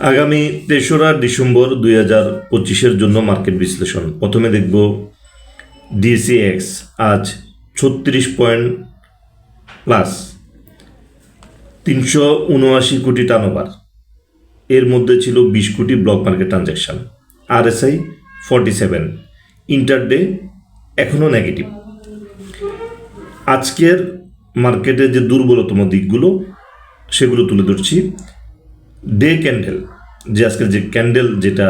আগামী তেসরা ডিসেম্বর দুই হাজার পঁচিশের জন্য মার্কেট বিশ্লেষণ। প্রথমে দেখব ডিসিএক্স আজ ছত্রিশ পয়েন্ট প্লাস তিনশো উনআশি কোটি টার্নওভার এর মধ্যে ছিল বিশ কোটি block market transaction RSI forty seven intraday এখনও নেগেটিভ আজকের মার্কেটের যে দুর্বলতম দিকগুলো, সেগুলো তুলে ধরছি। ডে ক্যান্ডেল যে আজকের যে ক্যান্ডেল যেটা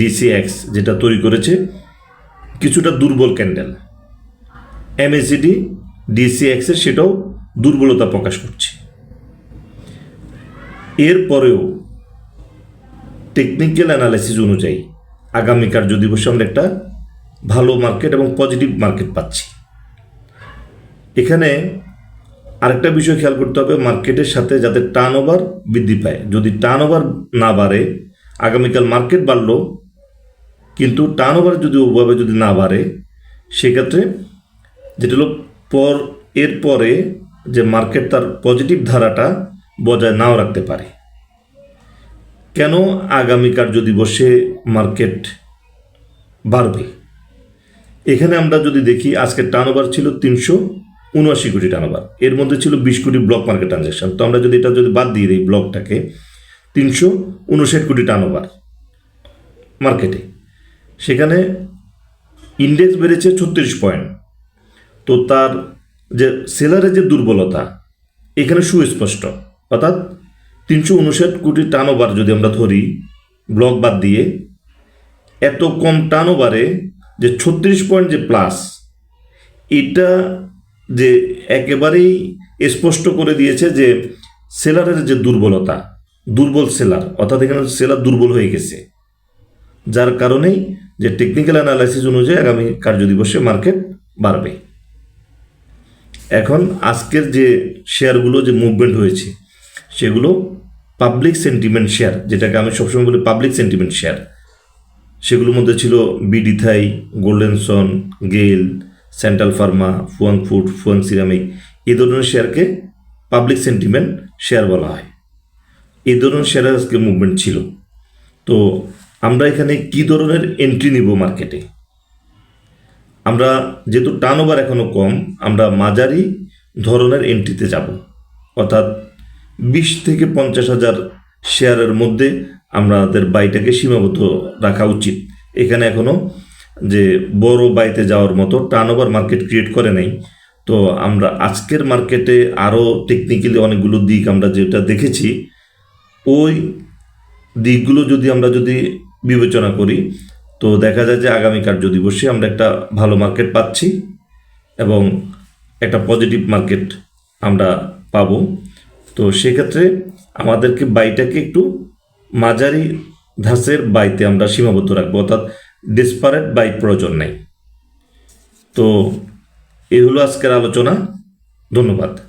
ডিসিএক্স যেটা তৈরি করেছে, কিছুটা দুর্বল ক্যান্ডেল এমএসিডি ডিসিএক্সের সেটাও দুর্বলতা প্রকাশ করছে। এরপরেও টেকনিক্যাল অ্যানালাইসিস অনুযায়ী আগামী কার্য দিবসে আমরা একটা ভালো মার্কেট এবং পজিটিভ মার্কেট পাচ্ছি। এখানে আরেকটা বিষয় খেয়াল করতে হবে, মার্কেটের সাথে যাতে টার্ন ওভার বৃদ্ধি পায়। যদি টার্ন ওভার না বাড়ে, আগামীকাল মার্কেট বাড়লো, কিন্তু টার্ন ওভার যদি ওভাবে যদি না বাড়ে, সেক্ষেত্রে যেটা হলো পর এরপরে যে মার্কেট তার পজিটিভ ধারাটা বজায় নাও রাখতে পারে। কেন আগামী কার্য দিবসে মার্কেট বাড়বে? এখানে আমরা যদি দেখি আজকের টার্ন ওভার ছিল তিনশো উনআশি কোটি টার্নওভার এর মধ্যে ছিল বিশ কোটি ব্লক মার্কেট ট্রানজ্যাকশন তো আমরা যদি এটা যদি বাদ দিয়ে দিই ব্লকটাকে তিনশো উনষাট কোটি টার্নওভার মার্কেটে সেখানে ইন্ডেক্স বেড়েছে ছত্রিশ পয়েন্ট তো তার যে সেলারের যে দুর্বলতা, এখানে সুস্পষ্ট। অর্থাৎ তিনশো উনষাট কোটি টার্নওভার যদি আমরা ধরি ব্লক বাদ দিয়ে, এত কম টার্নওভারে যে ছত্রিশ পয়েন্ট যে প্লাস এটা যে একেবারেই স্পষ্ট করে দিয়েছে যে সেলারের যে দুর্বলতা, দুর্বল সেলার, অর্থাৎ এখানে সেলার দুর্বল হয়ে গেছে। যার কারণেই যে টেকনিক্যাল অ্যানালাইসিস অনুযায়ী আগামী কার্যদিবসে মার্কেট বাড়বে। এখন আজকের যে শেয়ারগুলো যে মুভমেন্ট হয়েছে, সেগুলো পাবলিক সেন্টিমেন্ট শেয়ার যেটাকে আমি সবসময় বলি পাবলিক সেন্টিমেন্ট শেয়ার সেগুলোর মধ্যে ছিল বিডি থাই গোল্ডেন সন গেল Central Pharma Fuwang Food Fuwang Ceramic এই ধরনের শেয়ারকে পাবলিক সেন্টিমেন্ট শেয়ার বলা হয়। এই ধরনের শেয়ারের আজকে মুভমেন্ট ছিল। তো আমরা এখানে কি ধরনের এন্ট্রি নিব মার্কেটে আমরা যেহেতু টার্ন ওভার এখনও কম, আমরা মাঝারি ধরনের এন্ট্রিতে যাব। অর্থাৎ বিশ থেকে পঞ্চাশ হাজার শেয়ারের মধ্যে আমাদের বাইটাকে সীমাবদ্ধ রাখা উচিত। এখানে এখনও যে বড় বাইতে যাওয়ার মতো টার্ন ওভার মার্কেট ক্রিয়েট করে নেই। তো আমরা আজকের মার্কেটে আরও টেকনিক্যালি অনেকগুলো দিক আমরা যেটা দেখেছি, ওই দিকগুলো যদি আমরা যদি বিবেচনা করি, তো দেখা যায় যে আগামী কার্য দিবসে আমরা একটা ভালো মার্কেট পাচ্ছি এবং একটা পজিটিভ মার্কেট আমরা পাবো। তো সেক্ষেত্রে আমাদেরকে বাইটাকে একটু মাঝারি ধাঁচের বাইতে আমরা সীমাবদ্ধ রাখব। অর্থাৎ ডিসপারেট বাই প্রয়োজন নেই। তো এই হলো আজকের আলোচনা। ধন্যবাদ।